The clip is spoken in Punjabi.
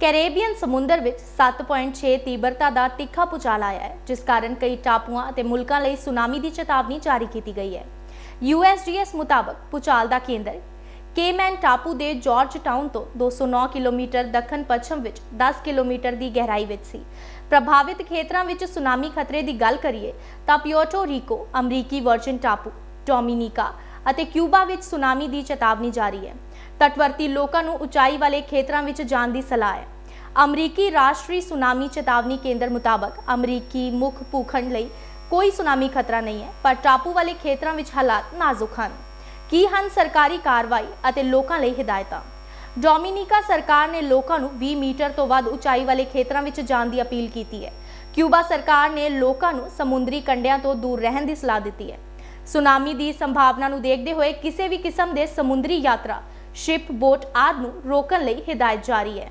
ਕੈਰੇਬੀਅਨ ਸਮੁੰਦਰ ਵਿੱਚ 7.6 ਤੀਬਰਤਾ ਦਾ ਤਿੱਖਾ ਭੂਚਾਲ ਆਇਆ ਹੈ, ਜਿਸ ਕਾਰਨ ਕਈ ਟਾਪੂਆਂ ਅਤੇ ਮੁਲਕਾਂ ਲਈ ਸੁਨਾਮੀ ਦੀ ਚੇਤਾਵਨੀ ਜਾਰੀ ਕੀਤੀ ਗਈ ਹੈ। USGS ਮੁਤਾਬਕ ਭੂਚਾਲ ਦਾ ਕੇਂਦਰ ਕੇਮੈਨ ਟਾਪੂ ਦੇ ਜਾਰਜ ਟਾਊਨ ਤੋਂ 209 ਕਿਲੋਮੀਟਰ ਦੱਖਣ ਪੱਛਮ ਵਿੱਚ 10 ਕਿਲੋਮੀਟਰ ਦੀ ਗਹਿਰਾਈ ਵਿੱਚ ਸੀ। ਪ੍ਰਭਾਵਿਤ ਖੇਤਰਾਂ ਵਿੱਚ ਸੁਨਾਮੀ ਖਤਰੇ ਦੀ ਗੱਲ ਕਰੀਏ ਤਾਂ ਪਿਓਟੋ ਰੀਕੋ, ਅਮਰੀਕੀ ਵਰਜਨ ਟਾਪੂ, ਡੋਮਿਨਿਕਾ ਅਤੇ ਕਿਊਬਾ ਵਿੱਚ ਸੁਨਾਮੀ ਦੀ ਚੇਤਾਵਨੀ ਜਾਰੀ ਹੈ। ਤਟਵਰਤੀ ਲੋਕਾਂ ਨੂੰ ਉਚਾਈ ਵਾਲੇ ਖੇਤਰਾਂ ਵਿੱਚ ਜਾਣ ਦੀ ਸਲਾਹ ਹੈ। ਅਮਰੀਕੀ ਰਾਸ਼ਟਰੀ ਸੁਨਾਮੀ ਚੇਤਾਵਨੀ ਕੇਂਦਰ ਮੁਤਾਬਕ ਅਮਰੀਕੀ ਮੁੱਖ ਭੂਖੰਡ ਲਈ ਕੋਈ ਸੁਨਾਮੀ ਖਤਰਾ ਨਹੀਂ ਹੈ, ਪਰ ਟਾਪੂ ਵਾਲੇ ਖੇਤਰਾਂ ਵਿੱਚ ਹਾਲਾਤ ਨਾਜ਼ੁਕ ਹਨ। ਕੀ ਹਨ ਸਰਕਾਰੀ ਕਾਰਵਾਈ ਅਤੇ ਲੋਕਾਂ ਲਈ ਹਦਾਇਤਾਂ? ਡੋਮਿਨਿਕਾ ਸਰਕਾਰ ਨੇ ਲੋਕਾਂ ਨੂੰ 20 ਮੀਟਰ ਤੋਂ ਵੱਧ ਉਚਾਈ ਵਾਲੇ ਖੇਤਰਾਂ ਵਿੱਚ ਜਾਣ ਦੀ ਅਪੀਲ ਕੀਤੀ ਹੈ। ਕਿਊਬਾ ਸਰਕਾਰ ਨੇ ਲੋਕਾਂ ਨੂੰ ਸਮੁੰਦਰੀ ਕੰਢਿਆਂ ਤੋਂ ਦੂਰ ਰਹਿਣ ਦੀ ਸਲਾਹ ਦਿੱਤੀ ਹੈ। ਸੁਨਾਮੀ ਦੀ ਸੰਭਾਵਨਾ ਨੂੰ ਦੇਖਦੇ ਹੋਏ ਕਿਸੇ ਵੀ ਕਿਸਮ ਦੇ ਸਮੁੰਦਰੀ ਯਾਤਰਾ ਸ਼ਿਪ ਬੋਟ ਆਦਿ ਨੂੰ ਰੋਕਣ ਲਈ ਹਦਾਇਤ ਜਾਰੀ ਹੈ।